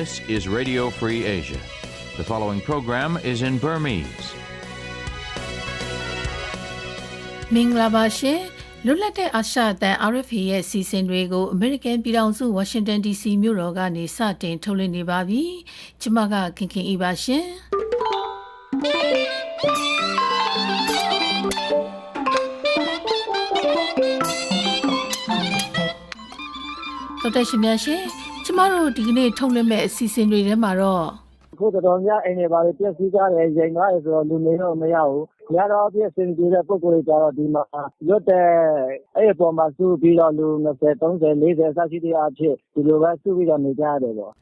This is Radio Free Asia. The following program is in Burmese. မင်္ဂလာပါရှင်လွတ်လပ်တဲ့အာရှအသံ RFA ရဲ့စီစဉ်တွေကို American ပြည်ထောင်စု Washington DC မြို့တော်ကနေစတင်ထုတ်လွှင့်နေပါပြီ။ကျွန်မကခင်ခင်ဤပါရှင်။တော်တဲ့ရှင်များရှင် ကျမတို့ဒီကနေ့ထုတ်လွှင့်မဲ့အစီအစဉ်တွေထဲမှာတော့ခုတော်တော်များအိမ်တွေပါလေပြည့်စည်ကြတယ်ရင်ကားရဆိုတော့လူနေတော့မရဘူး။ညတော့အပြည့်စင်ကြတဲ့ပုံကိုယ်တွေကြတော့ဒီမှာရွတ်တဲ့အဲ့အပေါ်မှာစုပြီးတော့လူ20 30 40အစရှိတဲ့အဖြစ်ဒီလိုပဲစုပြီးတော့နေကြရတယ်ပေါ့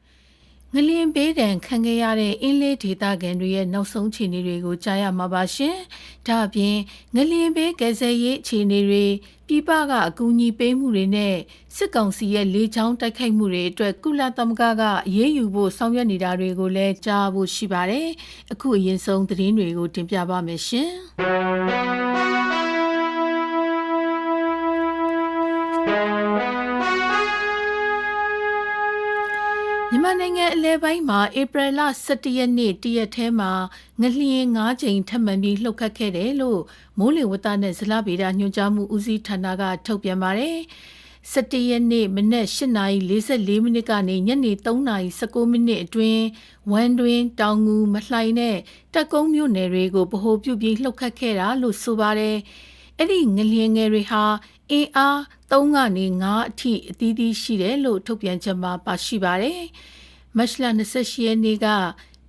ငလျင်ပေးတံခံခဲ့ရတဲ့အင်းလေးဒေတာကန်တွေရဲ့နောက်ဆုံးခြေအနေတွေကိုကြားရမှာပါရှင်။ဒါအပြင်ငလျင်ပေးကယ်ဆယ်ရေးခြေအနေတွေပြည်ပကအကူအညီပေးမှုတွေနဲ့စစ်ကောင်စီရဲ့လေကြောင်းတိုက်ခိုက်မှုတွေအတွက်ကုလသမဂ္ဂကအရေးယူဖို့ဆောင်ရွက်နေတာတွေကိုလည်းကြားဖို့ရှိပါတယ်။အခုအရင်ဆုံးသတင်းတွေကိုတင်ပြပါမယ်ရှင်။ မြန်မာနိုင်ငံအလဲပိုင်းမှာဧပြီလ17ရက်နေ့တရက်ထဲမှာငလျင်9ကြိမ်ထပ်မံပြီးလှုပ်ခတ်ခဲ့တယ်လို့မိုးလေဝသနဲ့ဇလဗေဒညွှန်ကြားမှုဦးစီးဌာနကထုတ်ပြန်ပါတယ်။17ရက်နေ့မနက်8:44မိနစ်ကနေညနေ3:19မိနစ်အတွင်းဝမ်တွင်တောင်ငူမလှိုင်နဲ့တက်ကုန်းမြို့နယ်တွေကိုဗဟိုပြုပြီးလှုပ်ခတ်ခဲ့တာလို့ဆိုပါတယ်။အဲ့ဒီငလျင်ငယ်တွေဟာ အင်အား3ကနေ9အထိအသီးသီးရှိတယ်လို့ထုတ်ပြန်ချက်မှာပါရှိပါတယ်။မတ်လ28ရက်နေ့က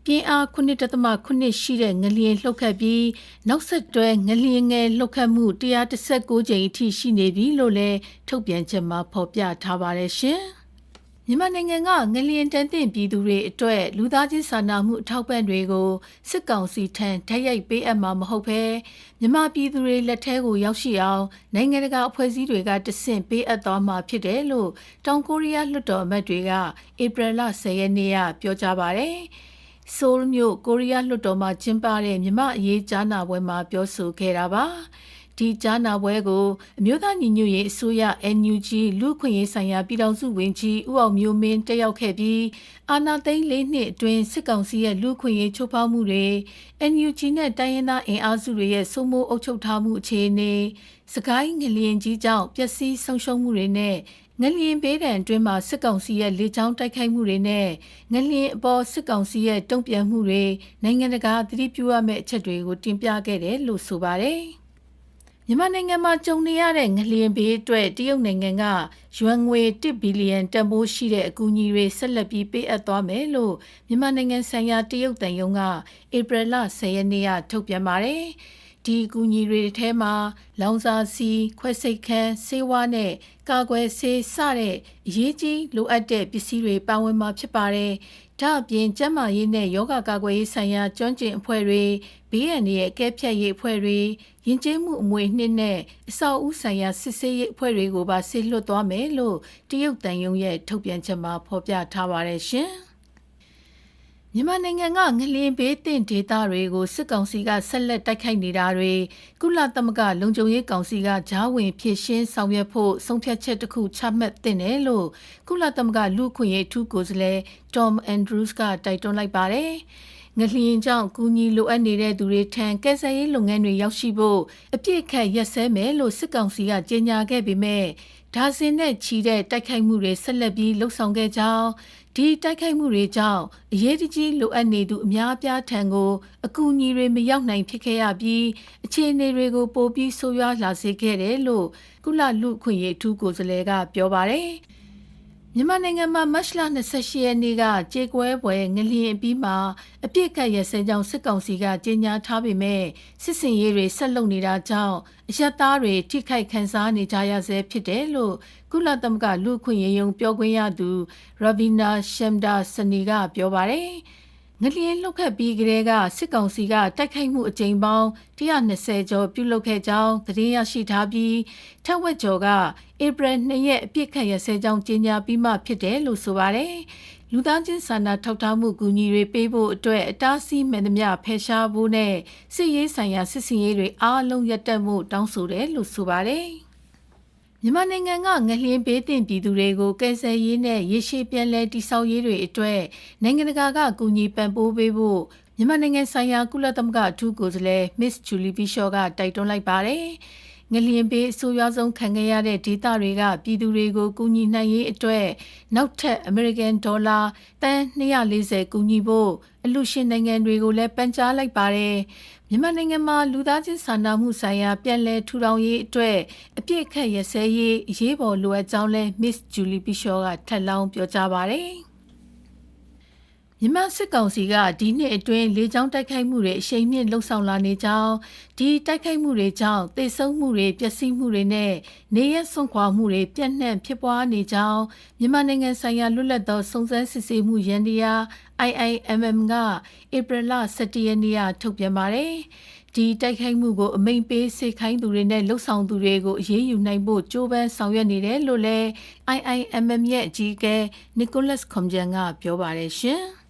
ပြင်းအား9.8ရှိတဲ့ငလျင်လှုပ်ခတ်ပြီးနောက်ဆက်တွဲငလျင်ငယ်လှုပ်ခတ်မှု116ကြိမ်အထိရှိနေပြီလို့လည်းထုတ်ပြန်ချက်မှာဖော်ပြထားပါတယ်ရှင်။ မြန်မာနိုင်ငံကငလျင်တန်းတင်ပြည်သူတွေအတွက်လူသားချင်းစာနာမှုအထောက်ပံ့တွေကိုစစ်ကောင်စီထံဓာတ်ရိုက်ပေးအပ်မှာမဟုတ်ဘဲမြန်မာပြည်သူတွေလက်ထဲကိုရောက်ရှိအောင်နိုင်ငံတကာအဖွဲ့အစည်းတွေကတဆင့်ပေးအပ်သွားမှာဖြစ်တယ်လို့တောင်ကိုရီးယားလွှတ်တော်အမတ်တွေကဧပြီလ10ရက်နေ့ကပြောကြားပါတယ်။ဆိုးလ်မြို့ကိုရီးယားလွှတ်တော်မှာကျင်းပတဲ့မြမအရေးကြားနာပွဲမှာပြောဆိုခဲ့တာပါ။ ဒီကြားနာပွဲကိုအမျိုးသားညီညွတ်ရေးအစိုးရ NUG လူ့ခွင့်ရေးဆိုင်ရာပြည်ထောင်စုဝန်ကြီးဦးအောင်မျိုးမင်းတက်ရောက်ခဲ့ပြီးအာဏာသိမ်းလေးနှစ်အတွင်းစစ်ကောင်စီရဲ့လူ့ခွင့်ရေးချိုးဖောက်မှုတွေ NUG နဲ့တိုင်းရင်းသားအင်အားစုတွေရဲ့စိုးမိုးအုပ်ချုပ်ထားမှုအခြေအနေစကိုင်းငလျင်ကြီးကြောင့်ပျက်စီးဆုံးရှုံးမှုတွေနဲ့ငလျင်ပေးတံအတွင်းမှာစစ်ကောင်စီရဲ့လေကြောင်းတိုက်ခိုက်မှုတွေနဲ့ငလျင်အပေါ်စစ်ကောင်စီရဲ့တုံ့ပြန်မှုတွေနိုင်ငံတကာသတိပြုရမယ့်အချက်တွေကိုတင်ပြခဲ့တယ်လို့ဆိုပါတယ်။ မြန်မာနိုင်ငံမှာကြုံနေရတဲ့ငလျင်ဘေးအတွက်တရုတ်နိုင်ငံကယွမ်ငွေ1ဘီလီယံတန်ဖိုးရှိတဲ့အကူအညီတွေဆက်လက်ပြီးပေးအပ်သွားမယ်လို့မြန်မာနိုင်ငံဆိုင်ရာတရုတ်တန်ယုံကဧပြီလ10ရက်နေ့ကထုတ်ပြန်ပါတယ်။ဒီအကူအညီတွေထဲမှာလောင်စာစီခွဲစိတ်ခန်းဆေးဝါးနဲ့ကာကွယ်ဆေးစတဲ့အရေးကြီးလိုအပ်တဲ့ပစ္စည်းတွေပါဝင်မှာဖြစ်ပါတယ်။ ဒါအပြင်ကျန်းမာရေးနဲ့ယောဂကာကွယ်ရေးဆိုင်ရာကျွမ်းကျင်အဖွဲ့တွေဘေးရန်ရဲ့အကဲဖြတ်ရေးအဖွဲ့တွေယဉ်ကျေးမှုအမွေအနှစ်နဲ့အဆောက်အဦဆိုင်ရာစစ်ဆေးရေးအဖွဲ့တွေကိုပါဆေးလွှတ်သွားမယ်လို့တရုတ်တန်ယုံရဲ့ထုတ်ပြန်ချက်မှာဖော်ပြထားပါတယ်ရှင်။ မြန်မာနိုင်ငံကငလျင်ဘေးတင်ဒေသတွေကိုစစ်ကောင်စီကဆက်လက်တိုက်ခိုက်နေတာတွေကုလသမဂ္ဂလုံခြုံရေးကောင်စီကဂျားဝင်ဖြည့်ရှင်းဆောင်ရွက်ဖို့ဆုံးဖြတ်ချက်တစ်ခုချမှတ်တင်တယ်လို့ကုလသမဂ္ဂလူ့ခွင့်ရေးထူးကိုယ်စားလှယ် Tom Andrews ကတိုက်တွန်းလိုက်ပါတယ်။ငလျင်ကြောင့်ကူညီလိုအပ်နေတဲ့သူတွေထံကယ်ဆယ်ရေးလုပ်ငန်းတွေရောက်ရှိဖို့အပြစ်ခတ်ရက်စဲမယ်လို့စစ်ကောင်စီကကြေညာခဲ့ပေမဲ့ဒါဇင်နဲ့ချီတဲ့တိုက်ခိုက်မှုတွေဆက်လက်ပြီးလှုပ်ဆောင်ခဲ့ကြောင်း ဒီတိုက်ခိုက်မှုတွေကြောင့်အရေးတကြီးလိုအပ်နေသူအများအပြားထံကိုအကူအညီတွေမရောက်နိုင်ဖြစ်ခဲ့ရပြီးအခြေအနေတွေကိုပိုပြီးဆိုးရွားလာစေခဲ့တယ်လို့ကုလလူခွင့်ရေးထူးကိုယ်စားလှယ်ကပြောပါတယ်မြန်မာနိုင်ငံမှာမတ်လ28ရက်နေ့ကကြေကွဲပွဲငလျင်ပြီးမှအပြစ်ကတ်ရစဲကြောင့်စစ်ကောင်စီကကြေညာထားပေမဲ့စစ်စင်ရေးတွေဆက်လုပ်နေတာကြောင့်အယက်သားတွေထိခိုက်ခံစားနေကြရဆဲဖြစ်တယ်လို့ ကုလသမဂ္ဂလူ့အခွင့်အရေးယုံပြောခွင့်ရသူရဗီနာရှမ်ဒါစနီကပြောပါတယ်ငလျင်လှုပ်ခတ်ပြီးကလေးကစစ်ကောင်စီကတိုက်ခိုက်မှုအကြိမ်ပေါင်း120ကျော်ပြုလုပ်ခဲ့ကြောင်းသတင်းရရှိထားပြီးထက်ဝက်ကျော်ကဧပြီ2ရက်အပြစ်ခတ်ရဆဲကြောင်းကြေညာပြီးမှဖြစ်တယ်လို့ဆိုပါတယ်လူသားချင်းစာနာထောက်ထားမှုကူညီတွေပေးဖို့အတွက်အတားဆီးမှန်သမျှဖယ်ရှားဖို့နဲ့စစ်ရေးဆိုင်ရာစစ်စင်ရေးတွေအားလုံးရပ်တန့်မှုတောင်းဆိုတယ်လို့ဆိုပါတယ်။ မြန်မာနိုင်ငံကငလျင်ဘေးတင်ပြည်သူတွေကိုကယ်ဆယ်ရေးနဲ့ရေရှည်ပြန်လည်တည်ဆောက်ရေးတွေအတွက်နိုင်ငံတကာကကူညီပံ့ပိုးပေးဖို့မြန်မာနိုင်ငံဆိုင်ရာကုလသမဂ္ဂအထူးကိုယ်စားလှယ် Miss Julie Bishop ကတိုက်တွန်းလိုက်ပါတယ်။ ငလျင်ဘေးအဆိုးရွားဆုံးခံခဲ့ရတဲ့ဒေသတွေကပြည်သူတွေကိုကူညီနိုင်ရေးအတွက်နောက်ထပ် American Dollar တန်240ကူညီဖို့အလူရှင်နိုင်ငံတွေကိုလည်းပန်ကြားလိုက်ပါတယ်။မြန်မာနိုင်ငံမှာလူသားချင်းစာနာမှုဆိုင်ရာပြန်လည်ထူထောင်ရေးအတွက်အပြည့်အခက်ရစဲရေးအရေးပေါ်လိုအပ်ကြောင်းလဲ Miss Julie Bishop ကထပ်လောင်းပြောကြားပါတယ်။ မြန်မာစစ်ကောင်စီကဒီနှစ်အတွင်းလေကြောင်းတိုက်ခိုက်မှုတွေအရှိန်မြင့်လှုပ်ဆောင်လာနေကြောင်းဒီတိုက်ခိုက်မှုတွေကြောင့်သေဆုံးမှုတွေပျက်စီးမှုတွေနဲ့နေရဆွန့်ခွာမှုတွေပြန့်နှံ့ဖြစ်ပွားနေကြောင်းမြန်မာနိုင်ငံဆိုင်ရာလွတ်လပ်သောစုံစမ်းစစ်ဆေးမှုရန်တရား IIMM ကဧပြီလ17ရက်နေ့ကထုတ်ပြန်ပါတယ်။ဒီတိုက်ခိုက်မှုကိုအမိန်ပေးစေခိုင်းသူတွေနဲ့လှုပ်ဆောင်သူတွေကိုအရေးယူနိုင်ဖို့ကြိုးပမ်းဆောင်ရွက်နေတယ်လို့လည်း IIMM ရဲ့အကြီးအကဲ Nicholas Koumjian ကပြောပါတယ်ရှင်။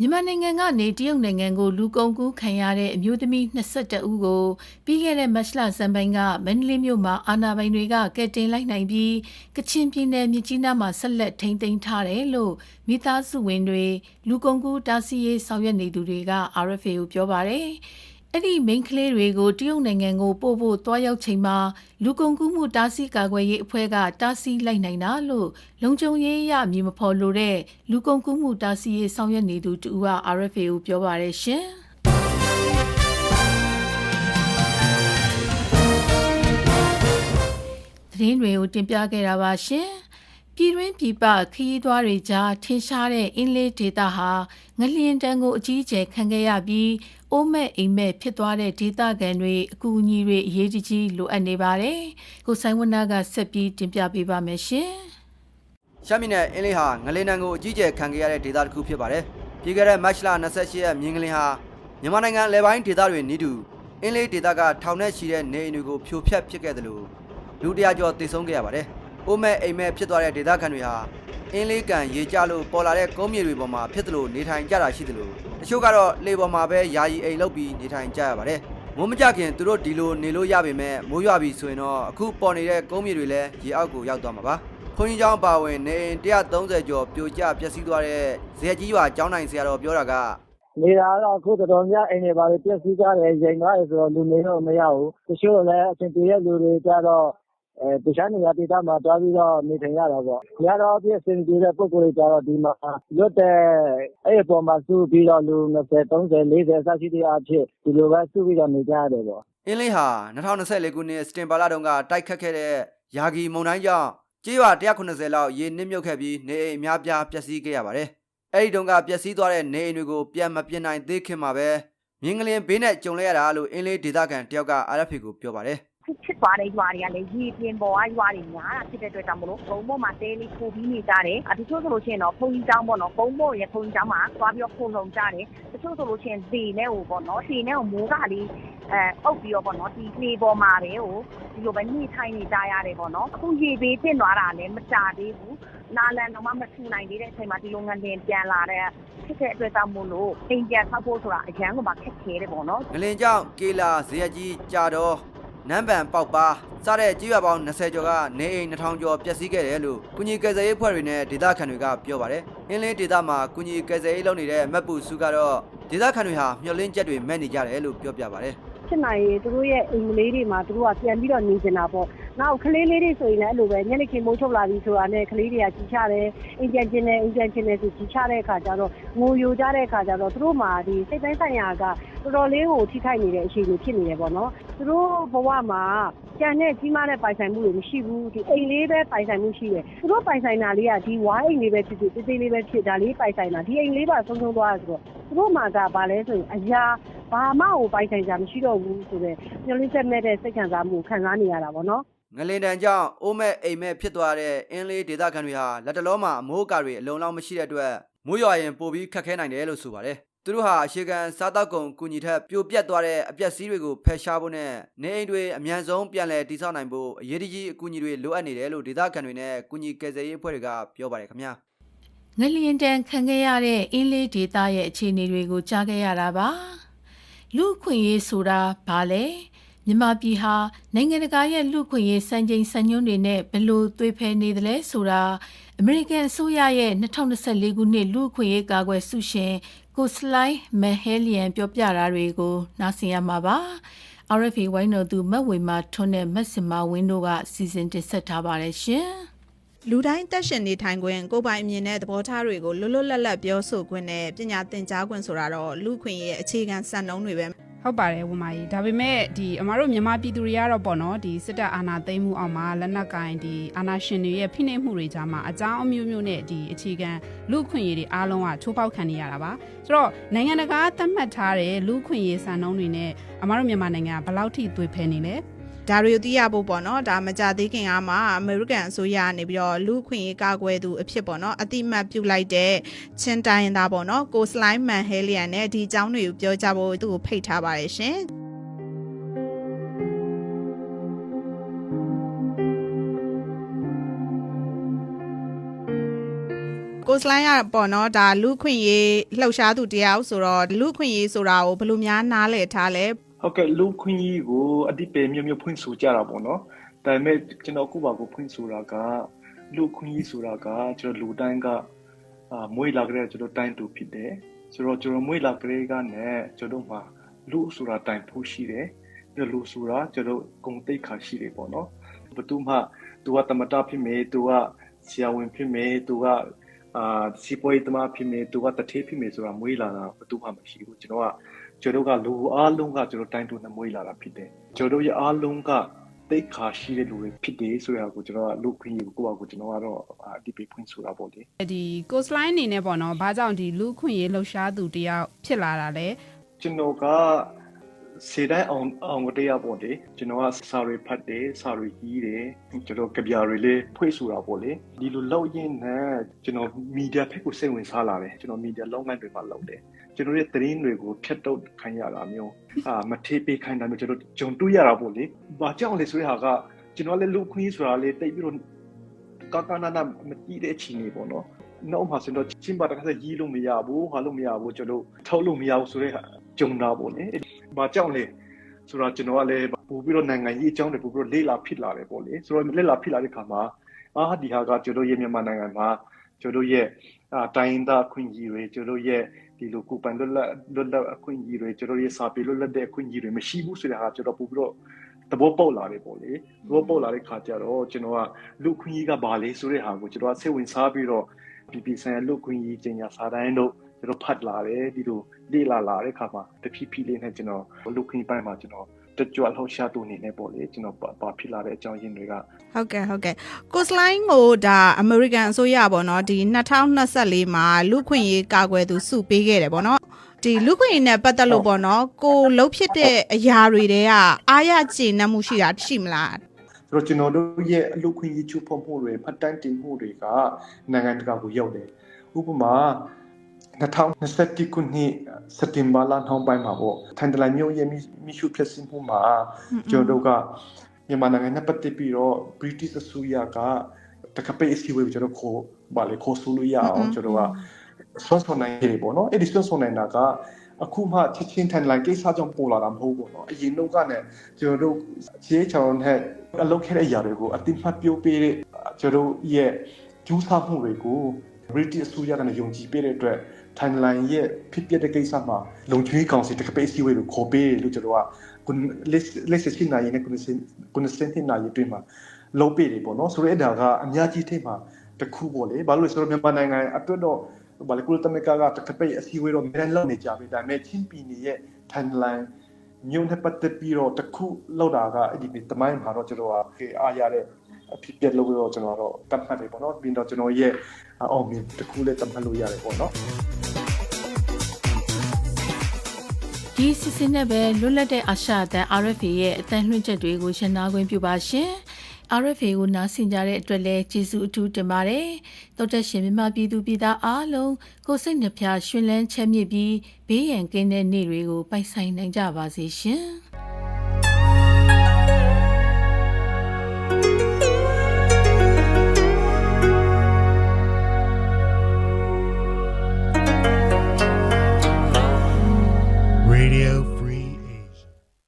မြန်မာနိုင်ငံကနေတရုတ်နိုင်ငံကိုလူကုန်ကူးခံရတဲ့အမျိုးသမီး22ဦးကိုပြီးခဲ့တဲ့မတ်လဇန်ပိုင်းကမန္တလေးမြို့မှာအာဏာပိုင်တွေကကယ်တင်လိုက်နိုင်ပြီးကချင်ပြည်နယ်မြစ်ကြီးနားမှာဆက်လက်ထိန်းသိမ်းထားတယ်လို့မိသားစုဝင်တွေလူကုန်ကူးတားဆီးရေးဆောင်ရွက်နေသူတွေက RFA ကိုပြောပါတယ်။ အဲ့ဒီမိန်းကလေးတွေကိုတရုတ်နိုင်ငံကိုပို့ဖို့တွားရောက်ချိန်မှာလူကုန်ကူးမှုတားဆီးကာကွယ်ရေးအဖွဲ့ကတားဆီးလိုက်နိုင်တာလို့လုံခြုံရေးအရအမည်မဖော်လိုတဲ့လူကုန်ကူးမှုတားဆီးရေးဆောင်ရွက်နေသူတူက RFA ကိုပြောပါရရှင်သတင်းတွေကိုတင်ပြခဲ့တာပါရှင် ပြည်တွင်းပြည်ပခရီးသွားတွေကြားထင်ရှားတဲ့အင်းလေးဒေတာဟာငလျင်တန်းကိုအကြီးအကျယ်ခံခဲ့ရပြီးအိုးမဲ့အိမ်မဲ့ဖြစ်သွားတဲ့ဒေသခံတွေအကူအညီတွေအရေးကြီးကြီးလိုအပ်နေပါတယ်။ကိုဆိုင်ဝနာကဆက်ပြီးတင်ပြပေးပါမယ်ရှင်။ရှမ်းပြည်နယ်အင်းလေးဟာငလင်းတန်းကိုအကြီးအကျယ်ခံခဲ့ရတဲ့ဒေသတစ်ခုဖြစ်ပါတယ်။ပြည်ခဲ့တဲ့မတ်လ28ရက်မြင်းကလင်းဟာမြန်မာနိုင်ငံလယ်ပိုင်းဒေသတွေနီးတူအင်းလေးဒေသကထောင်နဲ့ရှိတဲ့နေအိမ်တွေကိုဖြိုဖျက်ဖြစ်ခဲ့တယ်လို့လူတရာကျော်တည်ဆုံးခဲ့ရပါတယ်။ အိုးမဲ့အိမ်မဲ့ဖြစ်သွားတဲ့ဒေသခံတွေဟာအင်းလေးကန်ရေကျလို့ပေါ်လာတဲ့ကုန်းမြေတွေပေါ်မှာဖြစ်တယ်လို့နေထိုင်ကြတာရှိတယ်လို့တချို့ကတော့လေပေါ်မှာပဲယာယီအိမ်လုပ်ပြီးနေထိုင်ကြရပါတယ်။မိုးမကြခင်သူတို့ဒီလိုနေလို့ရပေမဲ့မိုးရွာပြီဆိုရင်တော့အခုပေါ်နေတဲ့ကုန်းမြေတွေလည်းရေအောက်ကိုရောက်သွားမှာပါ။ခွန်ကြီးကျောင်းပါဝင်နေအိမ်130ကျော်ပြိုကျပျက်စီးသွားတဲ့ဇေယျကြီးရွာကျောင်းနိုင်ဆရာတော်ပြောတာကနေတာကတော့အခုတော်တော်များအိမ်တွေပါလေပျက်စီးကြတယ်ရင်သွားတယ်ဆိုတော့လူနေတော့မရဘူးတချို့လည်းအဆင်ပြေတဲ့လူတွေကြတော့အဲ တခြားနေရာဒေသမှာတွားပြီးတော့နေထိုင်ရတာပေါ့။များတော့အပြည့်အစင်ပြေတဲ့ပုံကိုယ်တွေကြတော့ ဒီမှာလွတ်တဲ့ အဲ့အပေါ်မှာစုပြီးတော့ လူ20 30 40အစရှိတဲ့အဖြစ်ဒီလိုပဲစုပြီးတော့ နေကြရတယ်ပေါ့ အင်းလေးဟာ2024ခုနှစ်စတင်ဘာလတုန်းက တိုက်ခတ်ခဲ့တဲ့ ယာဂီမုန်တိုင်းကြောင့်ကြေးရွာ190လောက် ရေနစ်မြုပ်ခဲ့ပြီး နေအိမ်အများပြား ပျက်စီးခဲ့ရပါတယ်။အဲ့ဒီတုန်းက ပျက်စီးသွားတဲ့နေအိမ်တွေကို ပြန်မပြင်နိုင်သေးခင်မှာပဲ မြင်းကလင်းဘေးနဲ့ ကြုံလဲရတာလို့ အင်းလေးဒေသခံတယောက်က RFA ကို ပြောပါတယ်။ ဖြစ်ဖြစ်သွားတဲ့ ရွာတွေကလည်း ရေပြင်ပေါ်က ရွာတွေများတာဖြစ်တဲ့အတွက်ကြောင့်မလို့ဘုံပေါ်မှာ တဲလေးပို့ပြီးနေကြတယ်။အတချို့ဆိုလို့ရှိရင်တော့ ဘုံကြီးကျောင်းပေါ့နော်။ဘုံပေါ်ရဲ့ဘုံကြီးကျောင်းမှာ သွားပြီးတော့ခုံလုံကြတယ်။တချို့ဆိုလို့ရှိရင်ဒေနဲ့ဟိုပေါ့နော်။ဒေနဲ့ဟို မိုးကလေးအဲအုပ်ပြီးတော့ပေါ့နော်ဒီလေပေါ်မှာပဲဟိုဒီလိုပဲနှိထိုင်နေကြရတယ်ပေါ့နော်။အခုရေပေးတင်သွားတာလည်း မကြသေးဘူး။နာလန်တော့မှ မထူနိုင်သေးတဲ့အချိန်မှာ ဒီလို ငလင်ပြန်လာတဲ့ဖြစ်တဲ့အတွက်ကြောင့်မို့လို့ အိမ်ပြန်ဆောက်ဖို့ဆိုတာ အရန်ကိုမှ ခက်ခဲတယ်ပေါ့နော်။ငလင်ကြောင့် ကေလာဇေယျကြီး ကြာတော့ နန်းပံပေါက်ပါစတဲ့ကြေးရွာပေါင်း20ကျော်ကနေအိမ်2000ကျော်ပျက်စီးခဲ့တယ်လို့ကုညီကယ်ဆယ်ရေးဖွဲ့တွေနဲ့ဒေသခံတွေကပြောပါတယ်။အင်းလင်းဒေသမှာကုညီကယ်ဆယ်ရေးလုပ်နေတဲ့မက်ပူစုကတော့ဒေသခံတွေဟာမျှော်လင့်ချက်တွေမဲ့နေကြတယ်လို့ပြောပြပါတယ်။ဖြစ်နိုင်ရင်သူတို့ရဲ့အိမ်ကလေးတွေမှာသူတို့ကပြန်ပြီးတော့နေကျင်တာပေါ့။နောက်ကလေးလေးတွေဆိုရင်လည်းအဲ့လိုပဲညနေခင်းမိုးချုပ်လာပြီဆိုတာနဲ့ကလေးတွေကကြီးချတယ်အိမ်ပြန်ကျင်တယ်အိမ်ပြန်ကျင်တယ်ဆိုကြီးချတဲ့အခါကျတော့ငိုယိုကြတဲ့အခါကျတော့သူတို့မှာဒီစိတ်ပိုင်းဆိုင်ရာက တော်တော်လေးကို ထိခိုက်နေတဲ့အခြေအနေဖြစ်နေတယ်ပေါ့နော်။သူတို့ဘဝမှာကြံတဲ့ကြီးမားတဲ့ ပိုင်ဆိုင်မှုတွေမရှိဘူး ဒီအိမ်လေးပဲ ပိုင်ဆိုင်မှုရှိတယ်။သူတို့ပိုင်ဆိုင်တာလေးက ဒီဝိုင်းအိမ်လေးပဲဖြစ်ဖြစ် သေးသေးလေးပဲဖြစ် ဒါလေးပိုင်ဆိုင်တာ ဒီအိမ်လေးပါ ဆုံးရှုံးသွားတယ်ဆိုတော့ သူတို့မှာက ဘာလဲဆိုရင် အရာဘာမှကို ပိုင်ဆိုင်ကြမရှိတော့ဘူးဆိုတော့ညှို့လင်းချက်မဲ့တဲ့ စိတ်ခံစားမှုကို ခံစားနေရတာပေါ့နော် ငလင်တန်ကြောင့် အိုးမဲ့အိမ်မဲ့ဖြစ်သွားတဲ့ အင်းလေးဒေသခံတွေဟာလက်တလုံးမှာ အမိုးအကာတွေ အလုံးလောက်မရှိတဲ့အတွက် မိုးရွာရင် ပိုပြီးခက်ခဲနိုင်တယ်လို့ ဆိုပါတယ်။ သူတို့ဟာအရှိကန်စားတောက်ကုန်ကုညီထက်ပြိုပြက်သွားတဲ့အပျက်စီးတွေကိုဖယ်ရှားဖို့နဲ့နေအိမ်တွေအမြန်ဆုံးပြန်လည်တည်ဆောက်နိုင်ဖို့အရေးတကြီးအကူအညီတွေလိုအပ်နေတယ်လို့ဒေသခံတွေနဲ့ကုညီကယ်ဆယ်ရေးအဖွဲ့တွေကပြောပါတယ်ခင်ဗျာ။ငလျင်တန်ခံခဲ့ရတဲ့အင်းလေးဒေတာရဲ့အခြေအနေတွေကိုကြားခဲ့ရတာပါလူအခွင့်ရေးဆိုတာဘာလဲမြန်မာပြည်ဟာနိုင်ငံတကာရဲ့လူ့ခွင့်ရေးစံချိန်စံညွှန်းတွေနဲ့ဘယ်လိုသွေးဖယ်နေသလဲဆိုတာအမေရိကန်အစိုးရရဲ့2024ခုနှစ်လူ့ခွင့်ရေးကာကွယ်ဆုရှင် ကိုစလိုင်းမဟဲလီယန်ပြောပြတာတွေကိုနားဆင်ရမှာပါ RFA ဝိုင်းတော်သူမတ်ဝေမာထွန်းနဲ့မတ်စင်မာဝင်းတို့ကစီစဉ်တင်ဆက်ထားပါတယ်ရှင်။လူတိုင်းတက်ရှင်နေထိုင်ခွင့်ကိုယ်ပိုင်အမြင်နဲ့သဘောထားတွေကိုလွတ်လွတ်လပ်လပ်ပြောဆိုခွင့်နဲ့ပညာသင်ကြားခွင့်ဆိုတာတော့လူခွင့်ရဲ့အခြေခံစံနှုန်းတွေပဲ ဟုတ်ပါတယ်ဝန်မကြီးဒါပေမဲ့ဒီအမားတို့မြန်မာပြည်သူတွေကတော့ပေါ့နော်ဒီစစ်တပ်အာဏာသိမ်းမှုအောက်မှာလက်နက်ကင်ဒီအာဏာရှင်တွေရဲ့ဖိနှိပ်မှုတွေကြားမှာအကြောင်းအမျိုးမျိုးနဲ့ဒီအခြေခံလူခွင့်ရေးတွေအားလုံးကချိုးဖောက်ခံနေရတာပါဆိုတော့နိုင်ငံတကာသတ်မှတ်ထားတဲ့လူခွင့်ရေးစံနှုန်းတွေနဲ့အမားတို့မြန်မာနိုင်ငံကဘယ်လောက်ထိသွေဖယ်နေလဲ ဒါတွေကိုသိရဖို့ပေါ့နော်ဒါမကြသေးခင်ကမှအမေရိကန်အစိုးရကနေပြီးတော့လူခွင့်ရေးကာကွယ်သူအဖြစ်ပေါ့နော်အတိမတ်ပြုလိုက်တဲ့ချင်းတိုင်းသားပေါ့နော်ကိုစလိုင်းမန်ဟဲလီယန်နဲ့ဒီအကြောင်းတွေကိုပြောကြဖို့သူ့ကိုဖိတ်ထားပါတယ်ရှင်ကိုစလိုင်းရပေါ့နော်ဒါလူခွင့်ရေးလှုပ်ရှားသူတရားဆိုတော့လူခွင့်ရေးဆိုတာကိုဘယ်လိုများနားလည်ထားလဲ ဟုတ်ကဲ့လူခွင့်ကြီးကိုအတိပယ်မျိုးမျိုးဖွင့်ဆိုကြတာပေါ့နော်ဒါပေမဲ့ကျွန်တော်ခုပါကိုဖွင့်ဆိုတာကလူခွင့်ကြီးဆိုတာကကျွန်တော်လူတိုင်းကအာမွေးလာကြတဲ့ကျွန်တော်တိုင်းတူဖြစ်တယ်ဆိုတော့ကျွန်တော်မွေးလာကြတဲ့ကနဲ့ကျွန်တော်မှာလူဆိုတာတိုင်ဖို့ရှိတယ်ပြီးတော့လူဆိုတာကျွန်တော်ဂုံတိတ်ခါရှိတယ်ပေါ့နော်ဘယ်သူမှသူကတမတာဖြစ်မယ်သူကဆရာဝန်ဖြစ်မယ်သူကအာစီပွေးတမဖြစ်မယ်သူကတထေးဖြစ်မယ်ဆိုတာမွေးလာတာဘယ်သူမှမရှိဘူးကျွန်တော်က ကျွန်တော်ကလူအားလုံးကကျွန်တော်တိုင်းတူနှမွေးလာတာဖြစ်တယ်ကျွန်တော်ရဲ့အားလုံးကတိတ်ခါရှိတဲ့လူတွေဖြစ်တယ်ဆိုရကိုကျွန်တော်ကလူခွင့်ကိုကိုယ့်အကိုကျွန်တော်ကတော့အဒီပေဖွင့်ဆိုတာပေါ့လေဒီကိုစလိုင်းအနေနဲ့ပေါ့နော်ဘာကြောင့်ဒီလူခွင့်ရေးလှုပ်ရှားသူတယောက်ဖြစ်လာတာလဲကျွန်တော်က စေတိုင်းအောင်အောင်တရားပေါ့လေကျွန်တော်ကစာရီဖတ်တယ်စာရီကြီးတယ်ကျွန်တော်ကြပြရီလေးဖွင့်ဆိုတာပေါ့လေဒီလိုလောက်ရင်းနဲ့ကျွန်တော်မီဒီယာဖက်ကိုစိတ်ဝင်စားလာတယ်ကျွန်တော်မီဒီယာလုပ်ငန်းတွေမှာလုပ်တယ်ကျွန်တော်ရဲ့သတင်းတွေကိုဖြတ်တော့ခိုင်းရတာမျိုးအာမထေးပေးခိုင်းတာမျိုးကျွန်တော်ဂျုံတူးရတာပေါ့လေဘာကြောင့်လဲဆိုတဲ့ဟာကကျွန်တော်လည်းလူခွင့်ဆိုတာလေတိတ်ပြီးတော့ကာကနာနာမကြည့်တဲ့အချိန်လေးပေါ့နော်နောက်မှဆိုတော့ချင်းပါတခါတည်းရီးလို့မရဘူးဟာလို့မရဘူးကျွန်တော်ထုတ်လို့မရဘူးဆိုတဲ့ဟာဂျုံတာပေါ့လေ ဘာကြောင့်လဲဆိုတော့ကျွန်တော်ကလည်းပို့ပြီးတော့နိုင်ငံရေးအကြောင်းတွေပို့ပြီးတော့လေ့လာဖြစ်လာတယ်ပေါ့လေဆိုတော့လေ့လာဖြစ်လာတဲ့ခါမှာအာဒီဟာကကျွန်တော်ရဲ့မြန်မာနိုင်ငံမှာကျွန်တော်ရဲ့အာတိုင်းသားခွင့်ကြီးတွေကျွန်တော်ရဲ့ဒီလိုကိုပိုင်လွတ်လပ်လွတ်လပ်အခွင့်အရေးတွေကျွန်တော်ရဲ့စာပေလွတ်လပ်တဲ့အခွင့်အရေးတွေမရှိဘူးဆိုတဲ့ဟာကျွန်တော်ပို့ပြီးတော့သဘောပေါက်လာတယ်ပေါ့လေသဘောပေါက်လာတဲ့ခါကျတော့ကျွန်တော်ကလူခွင့်ကြီးကဘာလဲဆိုတဲ့ဟာကိုကျွန်တော်ကစိတ်ဝင်စားပြီးတော့ပြည်ပြည်ဆိုင်ရာလူခွင့်ကြီးကျင်ညာစာတိုင်းတို့ ကျွန်တော်ဖတ်လာတယ်ဒီလိုလေ့လာလာတဲ့ခါမှာတဖြည်းဖြည်းလေးနဲ့ကျွန်တော်လူခွင့်ကြီးပိုင်းမှာကျွန်တော်တကြွလှောက်ရှားသူအနေနဲ့ပေါ့လေကျွန်တော်ပါဖြစ်လာတဲ့အကြောင်းရင်းတွေကဟုတ်ကဲ့ဟုတ်ကဲ့ကိုစလိုင်းကိုဒါအမေရိကန်အစိုးရပေါ့နော်ဒီ2024မှာလူခွင့်ရေးကာကွယ်သူစုပေးခဲ့တယ်ပေါ့နော်ဒီလူခွင့်ရေးနဲ့ပတ်သက်လို့ပေါ့နော်ကိုလှုပ်ဖြစ်တဲ့အရာတွေတဲကအားရကျေနပ်မှုရှိတာရှိမလားဆိုတော့ကျွန်တော်တို့ရဲ့အလုပ်ခွင့်ရေးချိုးဖောက်မှုတွေဖတ်တမ်းတင်မှုတွေကနိုင်ငံတကာကိုရောက်တယ်ဥပမာ 2021ခုနှစ်စက်တင်ဘာလနှောင်းပိုင်းမှာပေါ့ထိုင်တလိုင်မြို့ရဲ့မိရှုဖြစ်စဉ်မှုမှာကျွန်တော်တို့ကမြန်မာနိုင်ငံနဲ့ပတ်သက်ပြီးတော့ British အစိုးရကတခါပေးအစည်းအဝေးကိုကျွန်တော်ခေါ်ပါလေခေါ်ဆိုလို့ရအောင်ကျွန်တော်ကဆွမ်းဆောင်နိုင်တယ်ပေါ့နော်အဲ့ဒီဆွမ်းဆောင်နိုင်တာကအခုမှချက်ချင်းထိုင်လိုက်ကိစ္စကြောင့်ပေါ်လာတာမဟုတ်ဘူးပေါ့နော်အရင်တော့ကလည်းကျွန်တော်တို့ခြေချောင်းနဲ့အလုပ်ခဲ့တဲ့အရာတွေကိုအတိမတ်ပြောပေးတဲ့ကျွန်တော်ရဲ့ကျူးစာမှုတွေကို British အစိုးရကလည်းယုံကြည်ပေးတဲ့အတွက် timeline ရဲ့ဖြစ်ပျက်တဲ့ကိစ္စမှာလုံခြုံရေးကောင်စီတကပေးစီဝေးကိုခေါ်ပေးလို့ကျွန်တော်က kun list list ရှင်းနိုင်ရင် kun kun sent နိုင်ရင်တွေ့မှာလုံးပေးတယ်ပေါ့နော်ဆိုတော့အဲ့ဒါကအများကြီးထိမှာတခုပေါ့လေဘာလို့လဲဆိုတော့မြန်မာနိုင်ငံအတွက်တော့ဘာလဲကုလသမဂ္ဂကတကပေးအစီအဝေးတော့မြန်လောက်နေကြပြီဒါပေမဲ့ချင်းပြည်နယ်ရဲ့ timeline မြို့နဲ့ပတ်သက်ပြီးတော့တခုလောက်တာကအဲ့ဒီတမိုင်းမှာတော့ကျွန်တော်ကအားရတဲ့အဖြစ်ပြက်လို့တော့ကျွန်တော်တော့တတ်မှတ်တယ်ပေါ့နော်ပြီးတော့ကျွန်တော်ရဲ့အောင်မြင်တခုလည်းတတ်မှတ်လို့ရတယ်ပေါ့နော် ဒီစီစဉ်နဲ့ပဲလွတ်လပ်တဲ့အာရှအသံ RFA ရဲ့အသံလွှင့်ချက်တွေကိုရှင်းနာခွင့်ပြုပါရှင်။ RFA ကိုနားဆင်ကြတဲ့အတွက်လည်းကျေးဇူးအထူးတင်ပါတယ်။တောတက်ရှင်မြန်မာပြည်သူပြည်သားအားလုံးကိုယ်စိတ်နှဖျားရှင်လန်းချမ်းမြေ့ပြီးဘေးရန်ကင်းတဲ့နေ့တွေကိုပိုက်ဆိုင်နိုင်ကြပါစေရှင်။ Radio.